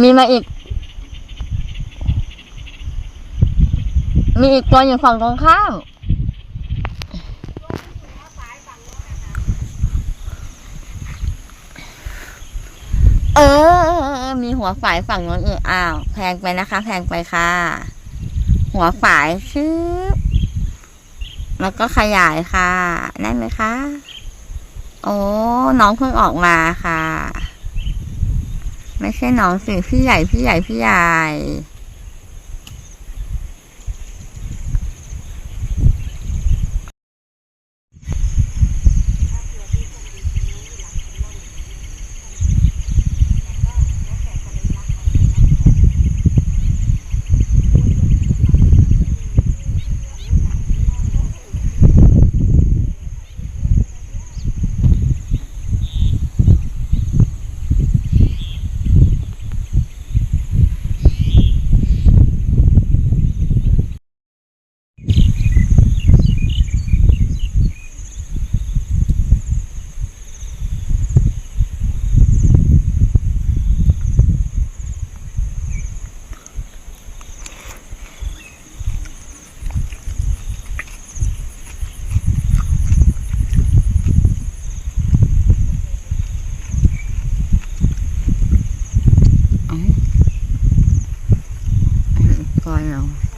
มีมาอีก มีอีกตัวอยู่ฝั่งตรงข้าม เออ มีหัวฝายฝั่งนู้นอีกอ้าว แพงไปนะคะ แพงไปค่ะ หัวฝายชืบแล้วก็ขยายค่ะนั่นไหมคะ โอ้ น้องเพิ่งออกมาค่ะ ไม่ใช่น้องสิพี่ใหญ่พี่ใหญ่พี่ใหญ่ 发扬。